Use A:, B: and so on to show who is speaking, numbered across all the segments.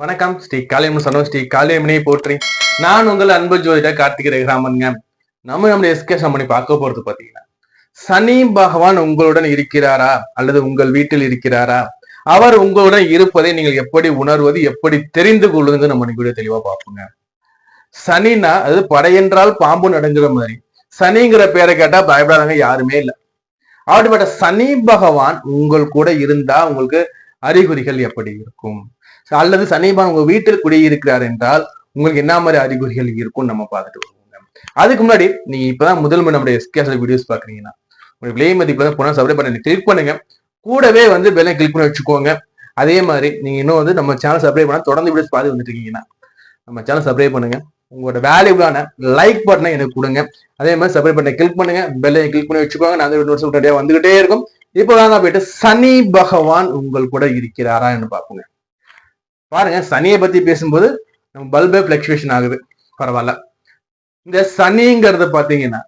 A: வணக்கம். ஸ்ரீ காளியம்மன் சனம் ஸ்ரீ காளியம்மனை போற்றி. நான் உங்கள் அன்பு ஜோதிட கார்த்திகை ரகுராமன்ங்க. நம்ம நம்முடைய எஸ்கே பண்ணி பார்க்க போறது பாத்தீங்கன்னா சனி பகவான் உங்களுடன் இருக்கிறாரா? அல்லது உங்கள் வீட்டில் இருக்கிறாரா? அவர் உங்களுடன் இருப்பதை நீங்கள் எப்படி உணர்வது எப்படி தெரிந்து கொள்வதுங்க நம்ம இன்னைக்கு தெளிவா பார்ப்போங்க. சனினா அது படையென்றால் பாம்பு நடுங்கிற மாதிரி. சனிங்கிற பேரை கேட்டா பயப்படாதவங்க யாருமே இல்லை. அப்படிப்பட்ட சனி பகவான் உங்கள் கூட இருந்தா உங்களுக்கு அறிகுறிகள் எப்படி இருக்கும்? அல்லது சனிபான் உங்க வீட்டில் குடியிருக்கிறார் என்றால் உங்களுக்கு என்ன மாதிரி அறிகுறிகள் இருக்கும் நம்ம பார்த்துட்டு வருவோங்க அதுக்கு முன்னாடி நீங்க இப்பதான் முதல் முறை நம்முடைய எஸ்கேஎஸ் வீடியோஸ் பாக்குறீங்கன்னா உங்களுடைய விலை மதிப்பு தான் போனா சப்ஸ்கிரைப் பண்ணி கிளிக் பண்ணுங்க. கூடவே வந்து பெல்லை கிளிக் பண்ணி வச்சுக்கோங்க. அதே மாதிரி நீங்க இன்னும் வந்து நம்ம சேனல் சப்ஸ்கிரைப் பண்ணா தொடர்ந்து வீடியோஸ் பார்த்து வந்துட்டு இருக்கீங்கன்னா நம்ம சேனல் சப்ஸ்கிரைப் பண்ணுங்க. உங்களோட வேல்யூபிளான லைக் பட்டனை எனக்கு கொடுங்க. அதே மாதிரி சப்ஸ்கிரைப் பண்ணி கிளிக் பண்ணுங்க. பெல்லை கிளிக் பண்ணி வச்சுக்கோங்க. நான் நோட்ஸ் உடனடியாக வந்துகிட்டே இருக்கும். இப்போ வாங்க போயிட்டு சனி பகவான் உங்கள் கூட இருக்கிறாரா என்று பார்ப்போங்க. பாருங்க சனியை பத்தி பேசும்போது நம்ம பல்பே பிளக்சுவேஷன் ஆகுது. பரவாயில்ல. இந்த சனிங்கிறது பாத்தீங்கன்னா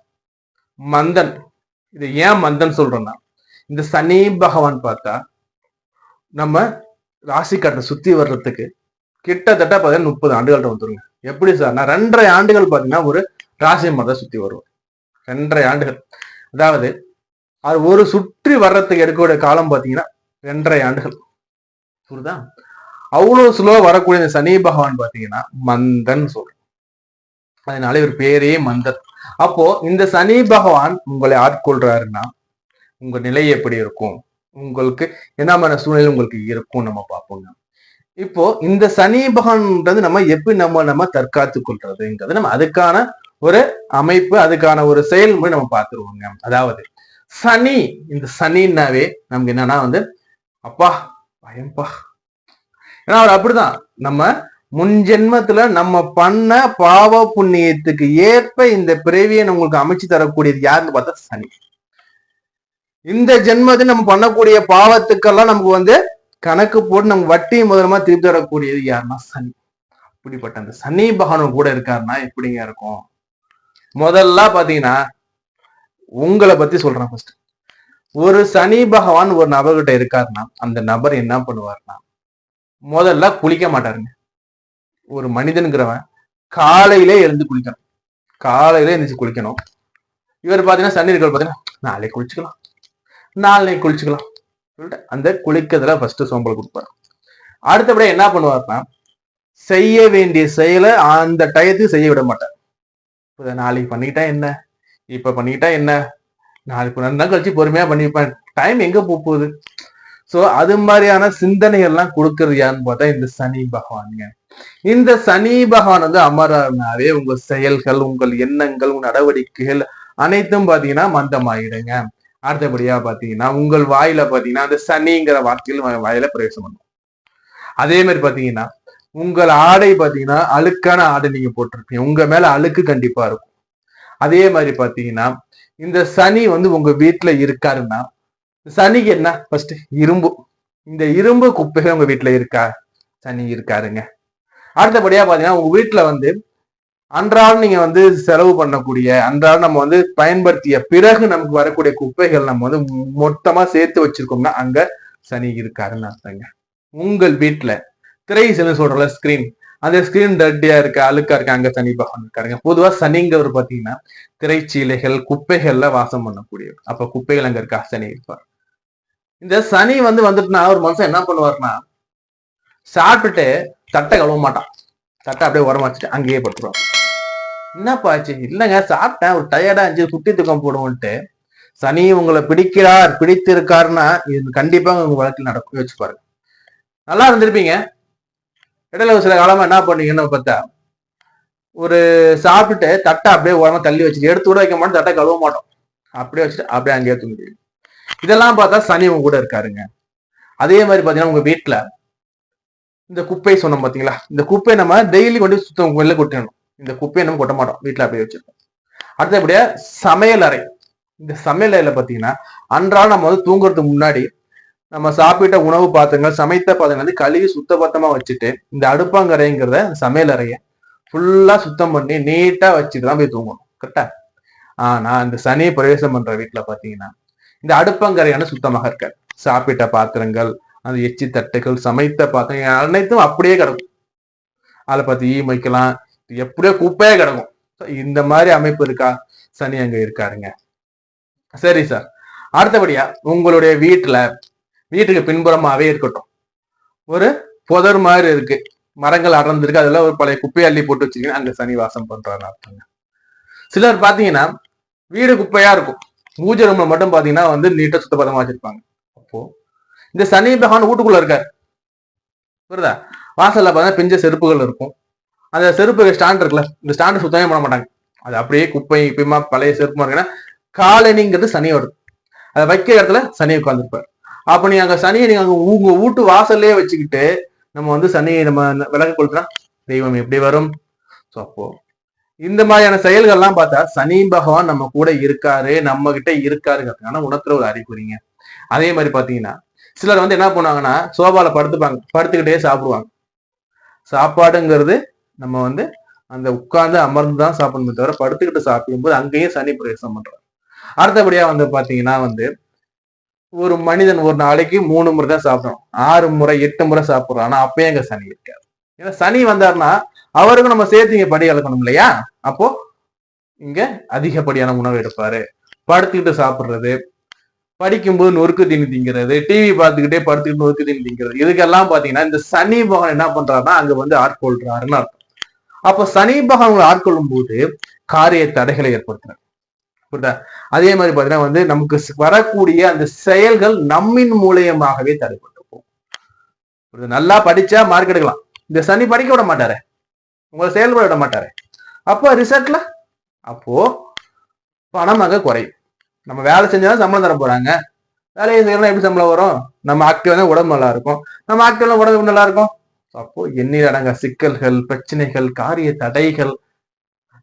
A: மந்தன். இது ஏன் மந்தன் சொல்றோம்னா இந்த சனி பகவான் பார்த்தா நம்ம ராசிக்காட்டை சுத்தி வர்றதுக்கு கிட்டத்தட்ட பார்த்தீங்கன்னா முப்பது ஆண்டுகள் வந்துருங்க. எப்படி சார் நான் ரெண்டரை ஆண்டுகள் பார்த்தீங்கன்னா ஒரு ராசி மதம் சுத்தி வருவோம் ரெண்டரை ஆண்டுகள். அதாவது அது ஒரு சுற்றி வர்றதுக்கு எடுக்கக்கூடிய காலம் பார்த்தீங்கன்னா ரெண்டரை ஆண்டுகள். புரியுதா? அவ்வளவு ஸ்லோ வரக்கூடிய இந்த சனி பகவான் பார்த்தீங்கன்னா மந்தன் சொல்றோம் அதனால இவர் பேரே மந்தன். அப்போ இந்த சனி பகவான் உங்களை ஆட்கொள்றாருன்னா உங்க நிலை எப்படி இருக்கும்? உங்களுக்கு என்ன மாதிரி சூழ்நிலை உங்களுக்கு இருக்கும் நம்ம பார்ப்போங்க. இப்போ இந்த சனி பகவான்ன்றது நம்ம எப்படி நம்ம நம்ம தற்காத்து கொள்றதுங்கிறது நம்ம அதுக்கான ஒரு அமைப்பு அதுக்கான ஒரு செயல்முறை நம்ம பார்த்துருவோங்க. அதாவது சனி இந்த சனின்னாவே நமக்கு என்னன்னா வந்து அப்பா பயம்பா ஏன்னா அவர் அப்படிதான். நம்ம முன் ஜென்மத்துல நம்ம பண்ண பாவ புண்ணியத்துக்கு ஏற்ப இந்த பிறவியை உங்களுக்கு அமைச்சு தரக்கூடியது யாருன்னு பார்த்தா சனி. இந்த ஜென்மத்தில் நம்ம பண்ணக்கூடிய பாவத்துக்கெல்லாம் நமக்கு வந்து கணக்கு போட்டு நம்ம வட்டி முதலமா திருப்பி தரக்கூடியது யாருன்னா சனி. அப்படிப்பட்ட அந்த சனி பகவான் கூட இருக்காருன்னா எப்படிங்க இருக்கும்? முதல்ல பாத்தீங்கன்னா உங்களை பத்தி சொல்றேன் ஃபர்ஸ்ட் ஒரு சனி பகவான் ஒரு நபர்கிட்ட இருக்காருன்னா அந்த நபர் என்ன பண்ணுவாருன்னா முதல்ல குளிக்க மாட்டாருங்க. ஒரு மனிதனுங்கிறவன் காலையிலே எழுந்து குளிக்கணும். காலையில எழுந்துச்சு குளிக்கணும். இவர் பாத்தீங்கன்னா சனி இருக்கிற பாத்தீங்கன்னா நாளைக்கு குளிச்சுக்கலாம். நாளை குளிச்சுக்கலாம். சொல்லிட்டு அந்த குளிக்கிறதுல ஃபர்ஸ்ட் சோம்பல் கொடுப்பாரு. அடுத்தபடியா என்ன பண்ணுவார்னா செய்ய வேண்டிய செயலை அந்த டயத்துக்கு செய்ய விட மாட்டார். இப்ப நாளைக்கு பண்ணிக்கிட்டா என்ன? இப்ப பண்ணிக்கிட்டா என்ன? நாளைக்கு ரெண்டு கழிச்சு பொறுமையா பண்ணிப்பேன். டைம் எங்க போகுது? சோ அது மாதிரியான சிந்தனைகள்லாம் கொடுக்கறது யாருன்னு பார்த்தா இந்த சனி பகவானுங்க. இந்த சனி பகவான் வந்து அமரனாவே உங்க செயல்கள் உங்கள் எண்ணங்கள் உங்க நடவடிக்கைகள் அனைத்தும் பாத்தீங்கன்னா மந்தமாயிடுங்க. அடுத்தபடியா பாத்தீங்கன்னா உங்கள் வாயில பாத்தீங்கன்னா அந்த சனிங்கிற வார்த்தையில் வாயில பிரவேசம் பண்ணும் அதே மாதிரி பாத்தீங்கன்னா உங்கள் ஆடை பாத்தீங்கன்னா அழுக்கான ஆடை நீங்க போட்டிருப்பீங்க. உங்க மேல அழுக்கு கண்டிப்பா இருக்கும். அதே மாதிரி பாத்தீங்கன்னா இந்த சனி வந்து உங்க வீட்டுல இருக்காருன்னா சனிக்கு என்ன ஃபர்ஸ்ட் இரும்பு. இந்த இரும்பு குப்பைகள் உங்க வீட்டுல இருக்கா? சனி இருக்காருங்க. அடுத்தபடியா பாத்தீங்கன்னா உங்க வீட்டுல வந்து அன்றாடம் நீங்க வந்து செலவு பண்ணக்கூடிய அன்றாடம் நம்ம வந்து பயன்படுத்திய பிறகு நமக்கு வரக்கூடிய குப்பைகள் நம்ம வந்து மொத்தமா சேர்த்து வச்சிருக்கோம்னா அங்க சனி இருக்காருன்னு அர்த்தங்க. உங்கள் வீட்டுல திரை செல்லு சொல்றல ஸ்கிரீன் அந்த ஸ்கிரீன் டர்ட்டியா இருக்க அழுக்கா இருக்க அங்க சனி பகவான் இருக்காருங்க. பொதுவா சனிங்கிறவர் பாத்தீங்கன்னா திரைச்சீலைகள் குப்பைகள்ல வாசம் பண்ணக்கூடியவர். அப்ப குப்பைகள் அங்க இருக்கா? சனி இருப்பார். இந்த சனி வந்து வந்துட்டுனா ஒரு மனுஷன் என்ன பண்ணுவார்னா சாப்பிட்டுட்டு தட்டை கழுவ மாட்டான். தட்டை அப்படியே உரமா வச்சுட்டு அங்கேயே படுத்துருவான். என்னப்பா ஆச்சு? இல்லைங்க சாப்பிட்டேன். ஒரு டயர்டா இருந்துச்சு. குட்டி தூக்கம் போடுவோன்ட்டு. சனி உங்களை பிடிக்கிறார் பிடித்து இருக்காருன்னா இது கண்டிப்பா உங்க வாழ்க்கையில் நடக்கும் யோசிச்சு பாருங்க. நல்லா இருந்திருப்பீங்க. இடையில ஒரு சில காலமா என்ன பண்ணீங்கன்னு பார்த்தா ஒரு சாப்பிட்டுட்டு தட்டை அப்படியே உரமா தள்ளி வச்சுட்டு எடுத்து கூட வைக்க மாட்டோம் தட்டை கழுவ மாட்டோம். அப்படியே வச்சுட்டு அப்படியே அங்கேயே தூங்கி இதெல்லாம் பார்த்தா சனி உங்க கூட இருக்காருங்க. அதே மாதிரி பாத்தீங்கன்னா உங்க வீட்டுல இந்த குப்பை சொன்னோம் பாத்தீங்களா இந்த குப்பை நம்ம டெய்லி கொண்டு சுத்தம் வெளில கொட்டணும் இந்த குப்பையை நம்ம கொட்ட மாட்டோம். வீட்டுல அப்படியே வச்சிருக்கோம் அடுத்தபடியா சமையல் அறை. இந்த சமையல் அறையில பாத்தீங்கன்னா அன்றாடம் நம்ம வந்து தூங்குறதுக்கு முன்னாடி நம்ம சாப்பிட்ட உணவு பாத்திரங்கள் சமைத்த பாத்திரங்கள் வந்து கழுவி சுத்தபத்தமா வச்சுட்டு இந்த அடுப்பாங்கரைங்கிறத சமையல் அறைய ஃபுல்லா சுத்தம் பண்ணி நீட்டா வச்சுட்டு தான் போய் தூங்கணும். கரெக்டா ஆனா இந்த சனியை பிரவேசம் பண்ற வீட்டுல பாத்தீங்கன்னா இந்த அடுப்பங்கரையான சுத்தமாக இருக்காது. சாப்பிட்ட பாத்திரங்கள் அந்த எச்சி தட்டுகள் சமைத்த பாத்திரங்கள் அனைத்தும் அப்படியே கிடக்கும். அதில் பார்த்து ஈ மொய்க்கலாம் எப்படியோ குப்பையே கிடக்கும். இந்த மாதிரி அமைப்பு இருக்கா? சனி அங்க இருக்காருங்க. சரி சார் அடுத்தபடியா உங்களுடைய வீட்டுல வீட்டுக்கு பின்புறமாவே இருக்கட்டும். ஒரு புதர் மாதிரி இருக்கு. மரங்கள் அடர்ந்திருக்கு. அதுல ஒரு பழைய குப்பையை அள்ளி போட்டு வச்சிருக்கீங்க. அங்க சனி வாசம் பண்றாரு அர்த்தங்க. சிலர் பாத்தீங்கன்னா வீடு குப்பையா இருக்கும். பூஜை ரூம்ல மட்டும் பாத்தீங்கன்னா வந்து நீட்டா சுத்தபத்தமா வச்சிருப்பாங்க. அப்போ இந்த சனி பகவான் வீட்டுக்குள்ள இருக்காரு. புரியுதா? வாசல்ல பார்த்தா பிஞ்ச செருப்புகள் இருக்கும். அந்த செருப்பு ஸ்டாண்ட் இருக்குல்ல இந்த ஸ்டாண்டு சுத்தமே பண்ண மாட்டாங்க. அது அப்படியே குப்பை இப்பயுமா பழைய செருப்புமா இருக்குன்னா காலனிங்கிறது சனி வருது அதை வைக்கிற இடத்துல சனி உட்காந்துருப்பாரு அப்ப நீங்க அங்க சனியை நீங்க அங்க உங்க வீட்டு வாசல்லே வச்சுக்கிட்டு நம்ம வந்து சனியை நம்ம விளக்கு கொளுத்துனா தெய்வம் எப்படி வரும்? ஸோ அப்போ இந்த மாதிரியான செயல்கள்லாம் பார்த்தா சனி பகவான் நம்ம கூட இருக்காரு நம்ம கிட்ட இருக்காருங்கிறதுக்கான உணர்த்துற ஒரு அறிகுறிங்க. அதே மாதிரி பாத்தீங்கன்னா சிலர் வந்து என்ன பண்ணுவாங்கன்னா சோபால படுத்துப்பாங்க படுத்துக்கிட்டே சாப்பிடுவாங்க. சாப்பாடுங்கிறது நம்ம வந்து அந்த உட்கார்ந்து அமர்ந்து தான் சாப்பிடணுமே தவிர படுத்துக்கிட்டு சாப்பிடும்போது அங்கேயும் சனி பிரவேசம் பண்றாங்க அடுத்தபடியா வந்து பாத்தீங்கன்னா வந்து ஒரு மனிதன் ஒரு நாளைக்கு மூணு முறை தான் சாப்பிடணும். ஆறு முறை எட்டு முறை சாப்பிடுறான். ஆனா அப்பயும் அங்க சனி இருக்காது ஏன்னா சனி வந்தாருன்னா அவருக்கும் நம்ம சேர்த்து இங்க படி கலக்கணும் இல்லையா? அப்போ இங்க அதிகப்படியான உணவு எடுப்பாரு. படுத்துக்கிட்டு சாப்பிடுறது படிக்கும்போது நொறுக்கு தீனி திங்கிறது டிவி பார்த்துக்கிட்டே படுத்துக்கிட்டு நொறுக்கு தீனி திங்கிறது இதுக்கெல்லாம் பாத்தீங்கன்னா இந்த சனி பகவான் என்ன பண்றாருன்னா அங்க வந்து ஆட்கொள்றாருன்னு அர்த்தம். அப்போ சனி பகவான் உங்களை ஆட்கொள்ளும் போது காரிய தடைகளை ஏற்படுத்துறாரு. புரியுதா? அதே மாதிரி பாத்தீங்கன்னா வந்து நமக்கு வரக்கூடிய அந்த செயல்கள் நம்மின் மூலியமாகவே தடைப்பட்டு போகும். நல்லா படிச்சா மார்க் எடுக்கலாம். இந்த சனி படிக்க விட மாட்டாரு. உங்களை செயல்பட விட மாட்டாரு. அப்போ ரிசல்ட்ல அப்போ பணம் குறையும். நம்ம வேலை செஞ்சாலும் சம்பளம் தர போறாங்க. வேலையை செய்யலாம் எப்படி சம்பளம் வரும்? நம்ம ஆக்டிவா தான் உடம்பு நல்லா இருக்கும். நம்ம ஆக்டிவா உடம்பு நல்லா இருக்கும். அப்போ எண்ணில் அடங்க சிக்கல்கள் பிரச்சனைகள் காரிய தடைகள்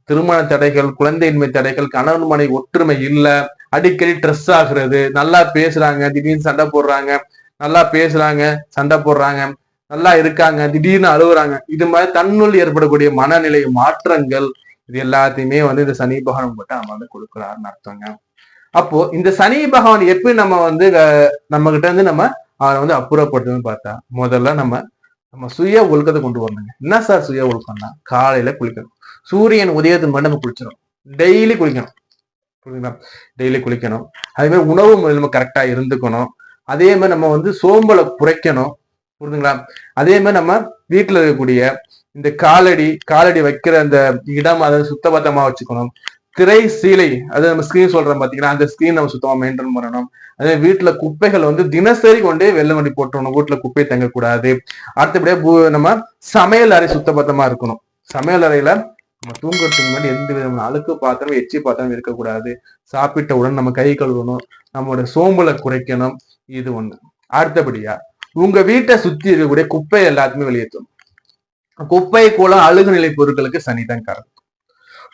A: திருமண தடைகள் குழந்தையின்மை தடைகள் கணவன் மனை ஒற்றுமை இல்லை. அடிக்கடி ட்ரெஸ் ஆகுறது. நல்லா பேசுறாங்க. திடீர்னு சண்டை போடுறாங்க. நல்லா பேசுறாங்க. சண்டை போடுறாங்க. நல்லா இருக்காங்க திடீர்னு அழுகுறாங்க இது மாதிரி தன்னுள் ஏற்படக்கூடிய மனநிலை மாற்றங்கள் இது எல்லாத்தையுமே வந்து இந்த சனி பகவான் மட்டும் வந்து கொடுக்குறாருன்னு அர்த்தங்க. அப்போ இந்த சனி பகவான் எப்படி நம்ம வந்து நம்ம கிட்ட இருந்து நம்ம அவரை வந்து அப்புறப்படுத்துன்னு பார்த்தா முதல்ல நம்ம நம்ம சுய ஒழுக்கத்தை கொண்டு வரணுங்க. என்ன சார் சுய ஒழுக்கம்னா? காலையில குளிக்கணும். சூரியன் உதயத்துக்கு மட்டும் நம்ம குளிச்சிடும் டெய்லி குளிக்கணும். புரியுதுங்களா? டெய்லி குளிக்கணும். அதே மாதிரி உணவு நம்ம கரெக்டா இருந்துக்கணும். அதே மாதிரி நம்ம வந்து சோம்பலை குறைக்கணும். புரிஞ்சுங்களா? அதே மாதிரி நம்ம வீட்டுல இருக்கக்கூடிய இந்த காலடி காலடி வைக்கிற அந்த இடம் அதை சுத்தபத்தமா வச்சுக்கணும். திரை சீலை அது நம்ம ஸ்கிரீன் சொல்றோம் பாத்தீங்கன்னா அந்த ஸ்கிரீன் நம்ம சுத்தமா மெயின்டைன் பண்ணணும். அதே வீட்டுல குப்பைகள் வந்து தினசரி கொண்டே வெள்ளை வண்டி போட்டுறணும். வீட்டுல குப்பை தங்கக்கூடாது. அடுத்தபடியா நம்ம சமையல் அறை சுத்தபத்தமா இருக்கணும். சமையல் அறையில நம்ம தூங்குறதுக்கு முன்னாடி எந்த விதமான அழுக்கு பாத்திரம் எச்சி பாத்திரம் இருக்கக்கூடாது. சாப்பிட்டவுடன் நம்ம கை கழுவணும். நம்மளோட சோம்பலை குறைக்கணும். இது ஒண்ணு. அடுத்தபடியா உங்க வீட்டை சுத்தி இருக்கக்கூடிய குப்பை எல்லாத்தையுமே வெளியேற்றணும். குப்பை கூட அழுகு நிலை பொருட்களுக்கு சனிதான் காரணம்.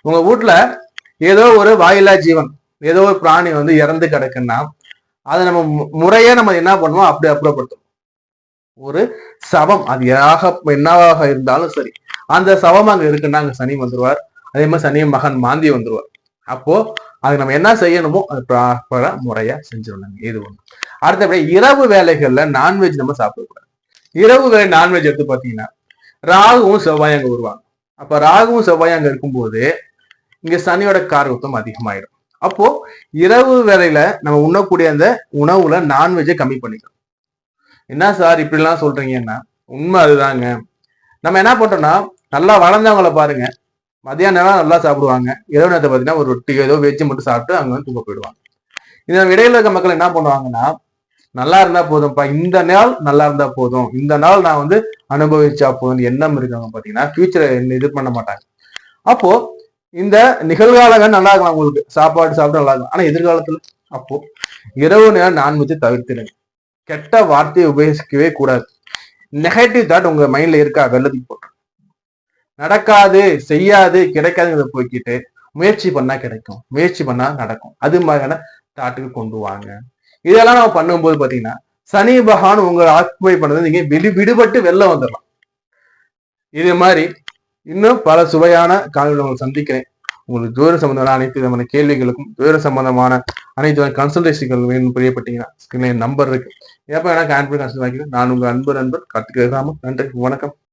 A: உங்க வீட்டுல ஏதோ ஒரு வாயிலா ஜீவன் ஏதோ ஒரு பிராணி வந்து இறந்து கிடக்குன்னா அதை நம்ம மு- நம்ம என்ன பண்ணுவோம்? அப்படி அப்புறப்படுத்தணும் ஒரு சவம் அது யாக என்னவாக இருந்தாலும் சரி அந்த சவம் அங்க இருக்குன்னா அங்க சனி வந்துருவார். அதே மாதிரி சனி மகன் மாந்தி வந்துருவார். அப்போ அது நம்ம என்ன செய்யணுமோ அது ப்ராப்பரா முறையா செஞ்சிடணுங்க. இது ஒண்ணு. அடுத்தபடி இரவு வேலைகள்ல நான்வெஜ் நம்ம சாப்பிடக்கூடாது. இரவு வேலை நான்வெஜ் எடுத்து பாத்தீங்கன்னா ராகுவும் செவ்வாயும் அங்க வருவாங்க. அப்ப ராகுவும் செவ்வாயும் அங்க இருக்கும்போது இங்க சனியோட காரகத்துவம் அதிகமாயிடும். அப்போ இரவு வேலையில நம்ம உண்ணக்கூடிய அந்த உணவுல நான்வெஜ்ஜை கம்மி பண்ணிக்கணும் என்ன சார் இப்படிலாம் சொல்றீங்கன்னா உண்மை அதுதாங்க. நம்ம என்ன பண்றோம்னா நல்லா வளர்ந்தவங்கள பாருங்க. மதியான நல்லா சாப்பிடுவாங்க. இரவு நேரத்தை பார்த்தீங்கன்னா ஒரு ரொட்டி ஏதோ வெஜ்ஜு மட்டும் சாப்பிட்டு அங்கே வந்து தூங்க போயிடுவாங்க. இந்த இடையில இருக்க மக்கள் என்ன பண்ணுவாங்கன்னா நல்லா இருந்தா போதும்ப்பா இந்த நாள் நல்லா இருந்தா போதும். இந்த நாள் நான் வந்து அனுபவிச்சா போதும் எண்ணம் இருக்காங்க பாத்தீங்கன்னா ஃபியூச்சரை இது பண்ண மாட்டாங்க. அப்போ இந்த நிகழ்காலங்கள் நல்லா இருக்கலாம் உங்களுக்கு. சாப்பாடு சாப்பிட்டு நல்லா இருக்கும். ஆனா எதிர்காலத்துல அப்போ இரவு நேரம் நான்வெஜ்ஜை தவிர்த்துடுங்க. கெட்ட வார்த்தையை உபயோகிக்கவே கூடாது. நெகட்டிவ் தாட் உங்க மைண்ட்ல இருக்கா? வெள்ளத்துக்கு போட்டு. நடக்காது செய்யாது கிடைக்காதுங்கிறத போய்க்கிட்டு முயற்சி பண்ணா கிடைக்கும். முயற்சி பண்ணா நடக்கும். அது மாதிரியான தாட்டுக்கு கொண்டு வாங்க. இதெல்லாம் நம்ம பண்ணும்போது பாத்தீங்கன்னா சனி பகவான் உங்களை ஆக்குபை பண்ணது நீங்க விடு விடுபட்டு வெளில வந்துடலாம். இது மாதிரி இன்னும் பல சுவையான காணொலி உங்களை சந்திக்கிறேன். உங்களுக்கு ஜோதிட சம்பந்தமான அனைத்து விதமான கேள்விகளுக்கும் ஜோதிட சம்பந்தமான அனைத்து கன்சல்டேஷன்கள் வேணும் பிரியப்பட்டீங்கன்னா ஸ்கிரீன்ல என் நம்பர் இருக்கு. எப்ப வேணா கான்ஃபரன்ஸ் கன்சல்ட் வாங்கிக்கிறேன் நான் உங்க அன்பு நண்பர் கார்த்திக் நன்றி வணக்கம்.